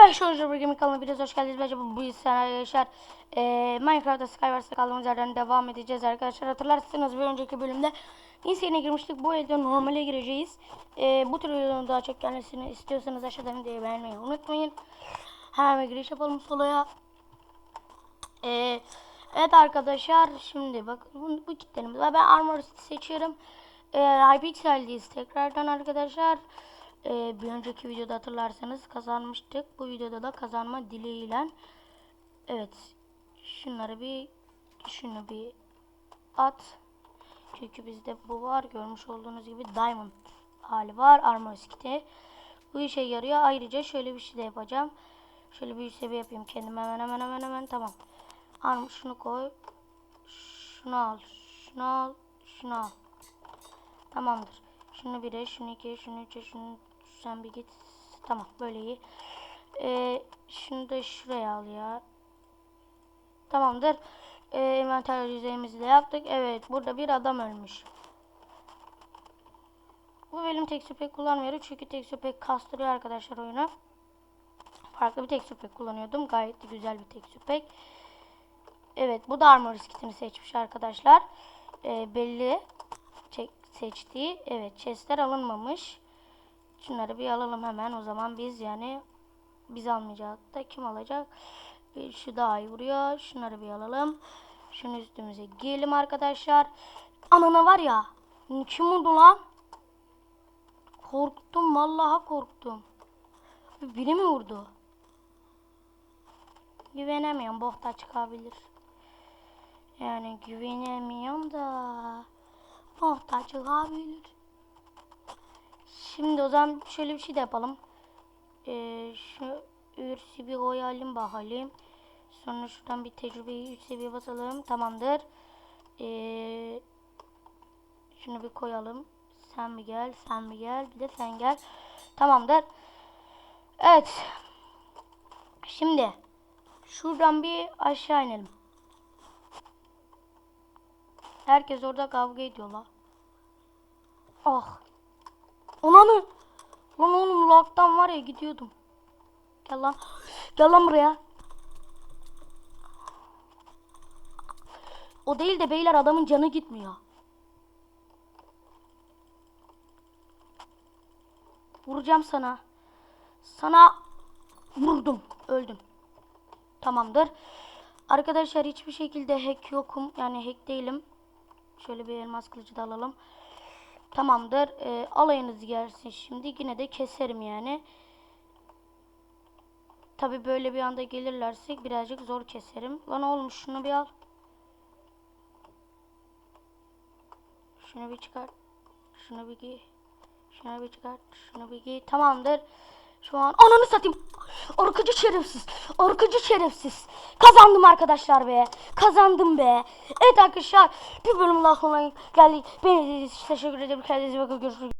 Arkadaşlar hoş bulduk. kanalına biraz hoş geldiniz. Bence bu, sene arkadaşlar e, Minecraft'ta Skywars'ta kaldığımız yerden devam edeceğiz arkadaşlar. Hatırlarsınız bir önceki bölümde Insine'e girmiştik. Bu elde normale gireceğiz. E, bu tür videoların daha çok gelmesini istiyorsanız aşağıdan videoyu beğenmeyi unutmayın. Hemen giriş yapalım soloya. E, evet arkadaşlar şimdi bak bu, bu kitlerimiz var. Ben Armor seçiyorum. E, Hypixel'deyiz tekrardan arkadaşlar. Ee, bir önceki videoda hatırlarsanız kazanmıştık. Bu videoda da kazanma dileğiyle. Evet. Şunları bir şunu bir at. Çünkü bizde bu var. Görmüş olduğunuz gibi diamond hali var. Armor skiti. Bu işe yarıyor. Ayrıca şöyle bir şey de yapacağım. Şöyle bir seviye yapayım kendime hemen hemen hemen hemen tamam. Armor şunu koy. Şunu al. Şunu al. Şunu al. Tamamdır. Şunu bire, şunu ikiye, şunu üçe, şunu sen bir git. Tamam böyle iyi. Ee, şunu da şuraya al ya. Tamamdır. Ee, envanter yüzeyimizi de yaptık. Evet burada bir adam ölmüş. Bu bölüm texture pack kullanmıyorum çünkü texture pack kastırıyor arkadaşlar oyunu. Farklı bir texture pack kullanıyordum. Gayet de güzel bir texture pack. Evet bu da armor kitini seçmiş arkadaşlar. Ee, belli çek, seçtiği. Evet chestler alınmamış. Şunları bir alalım hemen. O zaman biz yani biz almayacağız da kim alacak? Bir şu daha iyi vuruyor. Şunları bir alalım. Şunu üstümüze giyelim arkadaşlar. Anana var ya. Kim vurdu lan? Korktum vallahi korktum. Biri mi vurdu? Güvenemiyorum. Bokta çıkabilir. Yani güvenemiyorum da. Bokta çıkabilir. Şimdi o zaman şöyle bir şey de yapalım. Ee, şu ürsi bir koyalım bakalım. Sonra şuradan bir tecrübeyi 3 seviye basalım. Tamamdır. Ee, şunu bir koyalım. Sen mi gel, sen mi gel, bir de sen gel. Tamamdır. Evet. Şimdi şuradan bir aşağı inelim. Herkes orada kavga ediyorlar. Ah. Ona mı? Lan oğlum lag'dan var ya gidiyordum. Gel lan. Gel lan buraya. O değil de beyler adamın canı gitmiyor. Vuracağım sana. Sana vurdum. Öldüm. Tamamdır. Arkadaşlar hiçbir şekilde hack yokum. Yani hack değilim. Şöyle bir elmas kılıcı da alalım. Tamamdır. E, alayınız gelsin şimdi. Yine de keserim yani. Tabi böyle bir anda gelirlerse birazcık zor keserim. Lan oğlum şunu bir al. Şunu bir çıkar. Şunu bir giy. Şunu bir çıkar. Şunu bir giy. Tamamdır. Şu an ananı satayım. Orkacı şerefsiz. Orkacı şerefsiz. Kazandım arkadaşlar be. Kazandım be. Evet arkadaşlar bir bölüm daha sonra geldik. Beni izlediğiniz için teşekkür ederim. Kendinize bakın. Görüşürüz.